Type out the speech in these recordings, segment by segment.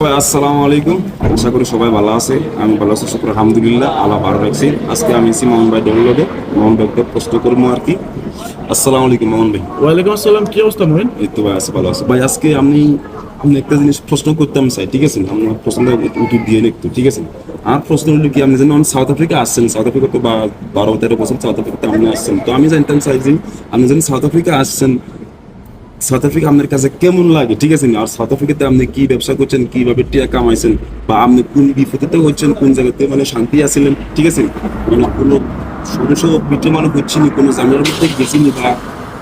আসসালামু আলাইকুম। আশা করি সবাই ভালো আছে আমি ভালো আছি শুক্র আলহামদুলিল্লাহ আল্লাহ ভালো রাখছি। আজকে আমি এসেছি মোহন ভাই ডেভেলপে মোহন ভাইকে প্রশ্ন করব আর কি। আসসালামু আলাইকুম মোহন ভাই। ওয়ালাইকুম আসসালাম কি অবস্থা মোহিন? এই তো ভাই আছে ভালো আছে। ভাই আজকে আমি আপনি একটা জিনিস প্রশ্ন করতাম চাই ঠিক আছে? আপনার প্রশ্নটা উত্তর দিয়ে একটু ঠিক আছে? আর প্রশ্ন হলো কি আপনি যেন সাউথ আফ্রিকা আসছেন সাউথ আফ্রিকা তো বারো তেরো বছর সাউথ আফ্রিকাতে আপনি আসছেন। তো আমি জানতাম চাই যে আপনি যেন সাউথ আফ্রিকা আসছেন সাউথ আফ্রিকা আপনার কাছে কেমন লাগে? ঠিক আছে আর সাউথ আফ্রিকাতে আপনি কি ব্যবসা করছেন কীভাবে টিয়া কামাইছেন বা আপনি কোন বিপদে হচ্ছেন কোন জায়গাতে মানে শান্তি আছিলেন ঠিক আছে মানে কোনো সমস্যা পিঠে মানে হচ্ছে না? কোনো ঝামেলার মধ্যে গেছেন বা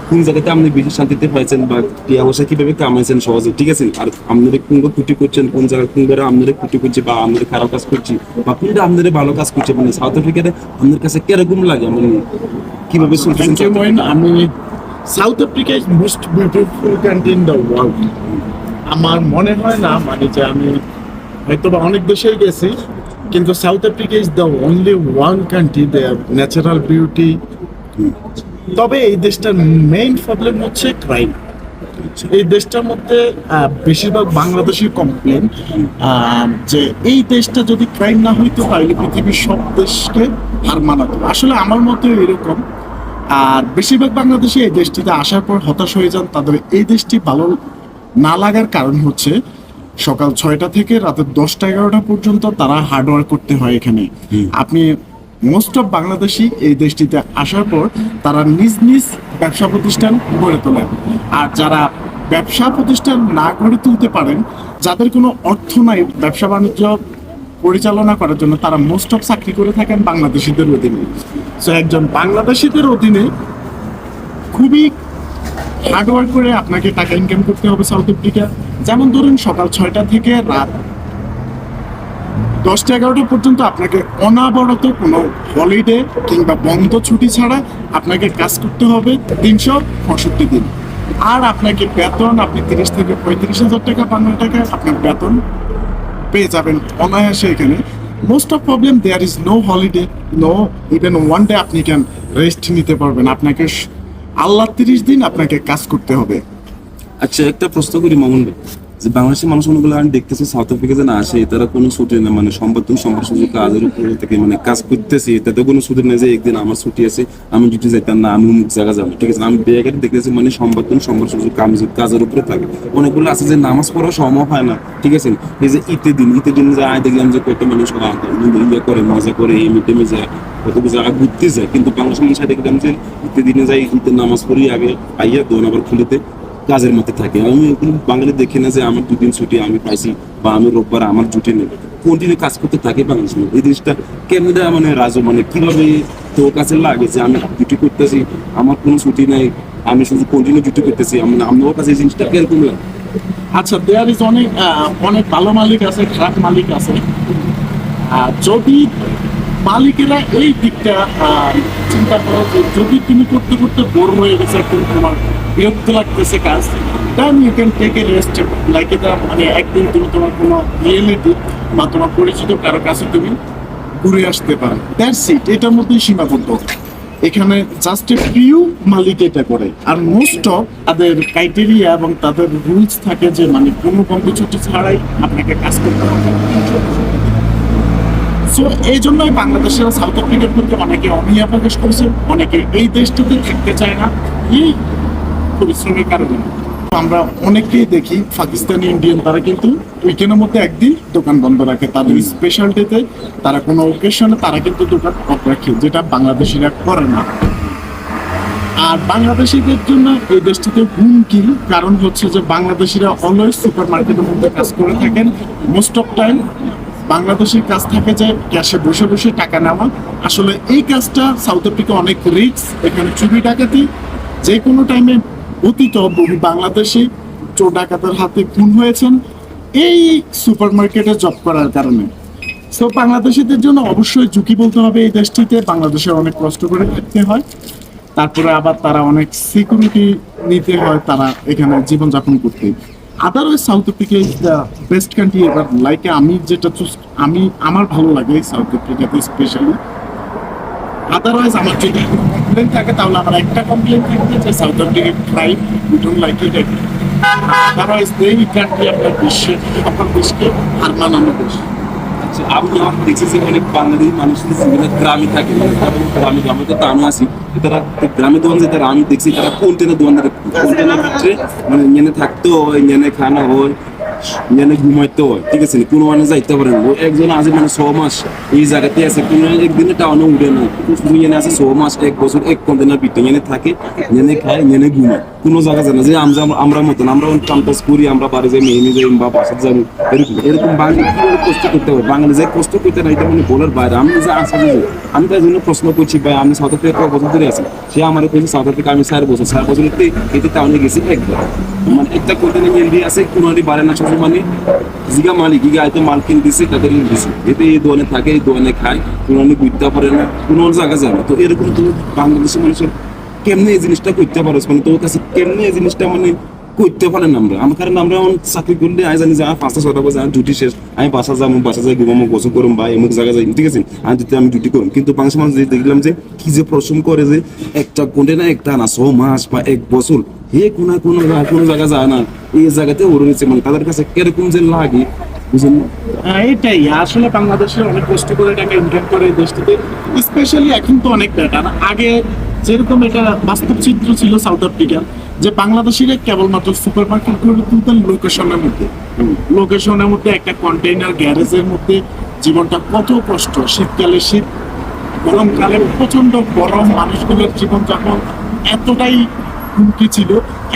কোন জায়গাতে আপনি বেশি শান্তিতে পাইছেন বা টিয়া পয়সা কীভাবে কামাইছেন সহজে ঠিক আছে আর আপনারা কোনটা ক্ষতি করছেন কোন জায়গায় কোন জায়গায় আপনারা ক্ষতি করছে বা আপনারা খারাপ কাজ করছি বা কোনটা আপনারা ভালো কাজ করছে? মানে সাউথ আফ্রিকাতে আপনার কাছে কীরকম লাগে? মানে কীভাবে চলতেছেন আমি South Africa is most beautiful country in the world আমার মনে হয় না মানে যে আমি হয়তো বা অনেক দেশেই গেছি, কিন্তু South Africa is the only one country they natural beauty তবে এই দেশটার মেইন প্রবলেম হচ্ছে ক্রাইম এই দেশটার মধ্যে বেশিরভাগ বাংলাদেশি কমপ্লেন যে এই দেশটা যদি ক্রাইম না হইতো তাহলে পৃথিবীর সব দেশকে হার মানাতো। আসলে আমার মতে এরকম। আর বেশিরভাগ বাংলাদেশি এই দেশটিতে আসার পর হতাশ হয়ে যান। তাদের এই দেশটি ভালো না লাগার কারণ হচ্ছে সকাল ছয়টা থেকে রাতে দশটা এগারোটা পর্যন্ত তারা হার্ডওয়ার্ক করতে হয় এখানে। আপনি মোস্ট অফ বাংলাদেশি এই দেশটিতে আসার পর তারা নিজ নিজ ব্যবসা প্রতিষ্ঠান গড়ে তোলেন। আর যারা ব্যবসা প্রতিষ্ঠান না গড়ে তুলতে পারেন যাদের কোনো অর্থ নাই ব্যবসা বাণিজ্য পরিচালনা করার জন্য তারা মোস্ট অফ চাকরি করে থাকেন বাংলাদেশিদের অধীনে। সো একজন বাংলাদেশিদের অধীনে খুবই হার্ডওয়ার্ক করে আপনাকে টাকা ইনকাম করতে হবে সাউথ আফ্রিকা যেমন ধরুন, সকাল ছয়টা থেকে রাত দশটা এগারোটা পর্যন্ত আপনাকে অনাবরত কোনো হলিডে কিংবা বন্ধ ছুটি ছাড়া আপনাকে কাজ করতে হবে তিনশো পঁয়ষট্টি দিন। আর আপনাকে বেতন, আপনি তিরিশ থেকে পঁয়ত্রিশ হাজার টাকা, বান্ন টাকা আপনার বেতন পেয়ে যাবেন অনায়াসে এখানে। Most of problem there is no holiday no even one day আপনি ক্যান রেস্ট নিতে পারবেন। আপনাকে আল্লাহ তিরিশ দিন আপনাকে কাজ করতে হবে। আচ্ছা একটা প্রশ্ন করি, মামুন ভাই। যে বাংলাদেশের মানুষ মনে আমি দেখতেছি সাউথ আফ্রিকা যে না আসে, তারা কোনো ছুটি নেই মানে সম্পাদন সম্পর্ক সুযোগ কাজের উপরে থেকে মানে কাজ করতেছি। তাতে কোনো ছুটি নেই যে একদিন আমার ছুটি আছে, আমি ডিউটি যাইতাম না, আমি অমুক জায়গা যাব। ঠিক আছে, আমি বেগারে দেখতেছি মানে সম্পাদন সম্পর্ক সুযোগ কাজ, কাজের উপরে থাকে। অনেকগুলো আছে যে নামাজ পড়া সম্ভব হয় না, ঠিক আছে? এই যে ঈদের দিন ঈদের দিন যে আয় দেখলাম যে কত মানুষ ইয়ে করে, মজা করে এই মিটে যায়, কত জায়গা ঘুরতে যায়। কিন্তু বাংলাদেশের মানুষ দেখলাম যে ঈদের দিনে যাই ঈদের নামাজ পড়ি, আগে আইয়া দোন আবার খুলিতে কাজের মধ্যে থাকে। আমি বাঙালি দেখি না যে আমার দুদিন ছুটি আমি পাইছি বা আমি রোববার আমার ছুটি নেই। কন্টিনিউ কাজ করতে থাকে বাংলাদেশের মধ্যে। এই জিনিসটা কেমন মানে রাজু মানে কীভাবে তোর কাছে লাগে যে আমি ডিউটি করতেছি? আমার কোনো ছুটি নাই, আমি শুধু কন্টিনিউ ডিউটি করতেছি। আমি- আমার কাছে এই জিনিসটা কীরকম লাগে? আচ্ছা দেয়ার ইজ অনেক অনেক ভালো মালিক আছে, খারাপ মালিক আছে। যদি মালিকেরা এই দিকটা চিন্তা করে যদি তুমি করতে করতে বোর হয়ে গেছে তোমার বিরক্ত লাগতেছে কাজ then you can take a rest like এটা মানে একদিন তুমি তোমার কোনো রিয়েলিটি বা তোমার পরিচিত কারও কাছে তুমি ঘুরে আসতে পারো। দ্যাটস ইট এটার মধ্যেই সীমাবদ্ধ। এখানে জাস্ট এ ফিউ মালিক এটা করে। আর মোস্ট অফ তাদের ক্রাইটেরিয়া এবং তাদের রুলস থাকে যে মানে কোনো বন্ধ ছুটি ছাড়াই আপনাকে কাজ করতে হবে। সো এই জন্যই বাংলাদেশের সাউথ আফ্রিকার প্রতি অনেকে অনীহা প্রকাশ করছে। অনেকে এই দেশটাতে থাকতে চায় না। এই পরিশ্রমের কারণে। তো আমরা অনেকেই দেখি পাকিস্তানি ইন্ডিয়ান তারা কিন্তু উইকেন্ডের মধ্যে একদিন দোকান বন্ধ রাখে। তাদের স্পেশাল ডেতে তারা কোনো ওকেশনে তারা কিন্তু দোকান অফ রাখে যেটা বাংলাদেশিরা করে না। আর বাংলাদেশিদের জন্য এই দেশটিতে হুমকি কারণ হচ্ছে যে বাংলাদেশিরা অলওয়েজ সুপার মার্কেটের মধ্যে কাজ করে থাকেন। মোস্ট অফ টাইম বাংলাদেশের কাজ থাকে যে ক্যাশে বসে বসে টাকা নেওয়া। আসলে এই কাজটা সাউথ আফ্রিকা অনেক রিস্ক এখানে চুরি ডাকাতি যে কোনো টাইমে অতীত বহু বাংলাদেশি চোর ডাকাতের হাতে খুন হয়েছেন এই সুপার মার্কেটে জব করার কারণে। সো বাংলাদেশিদের জন্য অবশ্যই ঝুঁকি বলতে হবে এই দেশটিতে। বাংলাদেশের অনেক কষ্ট করে থাকতে হয়। তারপরে আবার তারা অনেক সিকিউরিটি নিতে হয়, তারা এখানে জীবনযাপন করতে। Otherwise South Africa is the best country এবার লাইক আমি যেটা চুজ আমি আমার ভালো লাগে সাউথ আফ্রিকাতে স্পেশালি আদারওয়াইজ আমার যদি কমপ্লেন থাকে তাহলে আমার একটা কমপ্লেন থাকবে যে South Africa crime we don't like it তারা এই কান্ট্রি আপনার বিশ্বে আপনার দেশকে হার মানানো দেশ আচ্ছা, আমি আমার দেখেছি বাংলাদেশি মানুষ গ্রামে থাকে। মানে গ্রামে গ্রামে তো আমি আছি। তারা গ্রামে দোকান তারা আমি দেখছি তারা থাকে কন্টেনার ভিতরে মানে এনে থাকতে হয় এনে খানা হয়। ঠিক আছে কোনো একজন আছে মানে ছ আছে। কোনো একদিনে টাউনে উঠে না। এনে আছে ছ এক বছর, এক কন্টেনার ভিতরে এনে থাকে কোনো জায়গা যায় যে কষ্ট করতে বাঙালি যে কষ্ট করতে না, এটা মানে বাইরে। আমি যে আশা আমি তাই জন্য প্রশ্ন ভাই, আমি সাউথ আফ্রিকা কয়েক বছর ধরে আছি? সে আমার কইছে, সাউথ আফ্রিকা আমি চার বছর। চার বছর এতে টাউনে গেছি একবার। মানে একটা কন্টেনার এলডি আছে কোনো বাড়ে না মানে জিগা মালিক দিছে, তাদের দিছে। এতে এই দোকানে থাকে, এই দোকানে খায় বুঝতে পারে না, কোনো জায়গা যায় না। তো এরকম বাংলাদেশের মানুষের কেমনে এই জিনিসটা করতে মানে তোর কাছে কেমনে এই জিনিসটা মানে করতে পারেন আমরা? আমার কারণ আমরা এখন চাকরি করলে আমি জানি যে আমার পাঁচটা ছটা বাজে আমার ডিউটি শেষ। আমি বাসা যাব বাসা যাই, ঘুমাবো গোসল করুম বা এমুক জায়গা যাই, ঠিক আছে? আমি যদি আমি ডিউটি কিন্তু বাংলা মানুষ দেখলাম যে, কি যে পরিশ্রম করে যে, একটা কোনটে না, একটা না ছ মাস বা এক বছর হে কোনো কোনো কোনো জায়গা যায় না। এই জায়গাতে ওর রয়েছে মানে তাদের কাছে কীরকম যে লাগে বুঝলেন না? হ্যাঁ, এটাই। আসলে বাংলাদেশের অনেক কষ্ট করে টাকা ইনকাম করে দেশটিতে। স্পেশালি এখন তো অনেক বেটার আগে যেরকম এটা বাস্তব চিত্র ছিল সাউথ আফ্রিকার যে বাংলাদেশিরা কেবলমাত্র সুপার মার্কেট করে তুলতেন লোকেশনের মধ্যে। লোকেশনের মধ্যে একটা কন্টেইনার গ্যারেজের মধ্যে জীবনটা কত কষ্ট। শীতকালে শীত গরমকালে প্রচণ্ড গরম মানুষগুলোর জীবনযাপন এতটাই হুমকি ছিল।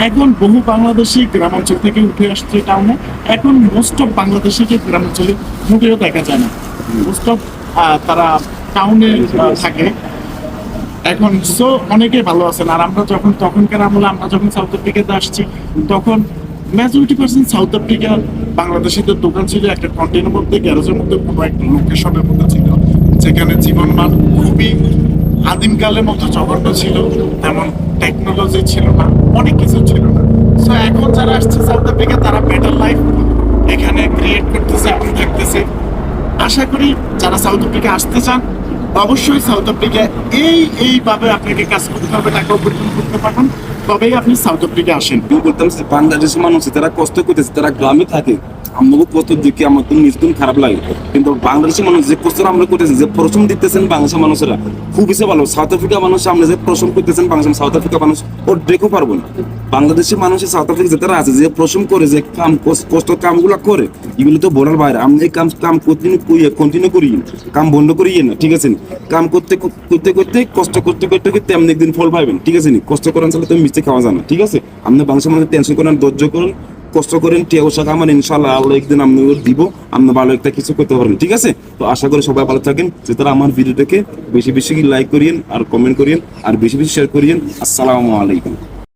এখন বহু বাংলাদেশি গ্রামাঞ্চল থেকে উঠে আসছে টাউনে। এখন মোস্ট অফ বাংলাদেশিকে গ্রামাঞ্চলে মোটেও দেখা যায় না। মোস্ট অফ তারা টাউনে থাকে। এখন সো অনেকে ভালো আছেন। আর আমরা যখন, তখনকার আমলে আমরা যখন সাউথ আফ্রিকাতে আসছি, তখন মেজরিটি পার্সেন্ট সাউথ আফ্রিকা বাংলাদেশিদের দোকান ছিল একটা কন্টেনের মধ্যে গ্যারেজের মধ্যে, কোনো একটা লোকেশনের মধ্যে ছিল, যেখানে জীবনমান খুবই আদিমকালের মতো জঘন্য ছিল, তেমন টেকনোলজি ছিল না, অনেক কিছু ছিল না। সো এখন যারা আসছে সাউথ আফ্রিকা তারা বেটার লাইফ এখানে ক্রিয়েট করতেছে এখন থাকতেছে। আশা করি যারা সাউথ আফ্রিকা আসতে চান, অবশ্যই সাউথ আফ্রিকা এই, এইভাবে আপনাকে কাজ করতে হবে, টাকা উপার্জন করতে পারবেন। তবেই আপনি সাউথ আফ্রিকা আসেন। আমি বলতাম যে বাংলাদেশের মানুষ তারা কষ্ট করতেছে তারা গ্রামে থাকে আমাকে কষ্ট দেখে আমার তো নিজের খারাপ লাগে। কিন্তু বাংলাদেশের মানুষ যে কষ্ট আমরা করতেছি, যে পরিশ্রম দিতেছেন বাংলাদেশের মানুষেরা খুব বেশি ভালো। সাউথ আফ্রিকা মানুষ সামনে যে পরিশ্রম করতেছেন বাংলাদেশ সাউথ আফ্রিকা মানুষ ওর দেখো পারব না। বাংলাদেশের মানুষের সাউথ আফ্রিকা যারা আছে, যে পরিশ্রম করে, যে কাম কষ্ট- কামগুলো করে, এগুলো তো বলার বাইরে। আমি এই কাম কাম কন্টিনিউ করি কন্টিনিউ করি কাম বন্ধ করি না, ঠিক আছে কাম করতে করতে করতে, কষ্ট করতে করতে করতে আপনি একদিন ফল পাইবেন, ঠিক আছে কষ্ট করেন চালে তুমি মিষ্টি খাওয়া যায় না। ঠিক আছে? আপনি বাংলাদেশের মানুষ টেনশন করেন, ধৈর্য করুন, কষ্ট করেন টিয়া ওষা আমার ইনশাল্লাহ আল্লাহ একদিন আপনি দিব, আপনি ভালো একটা কিছু করতে পারেন ঠিক আছে? তো আশা করি সবাই ভালো থাকেন, যে তারা আমার ভিডিওটাকে বেশি বেশি লাইক করিয়েন আর কমেন্ট করিয়েন, আর বেশি বেশি শেয়ার করিয়েন। আসসালামু আলাইকুম।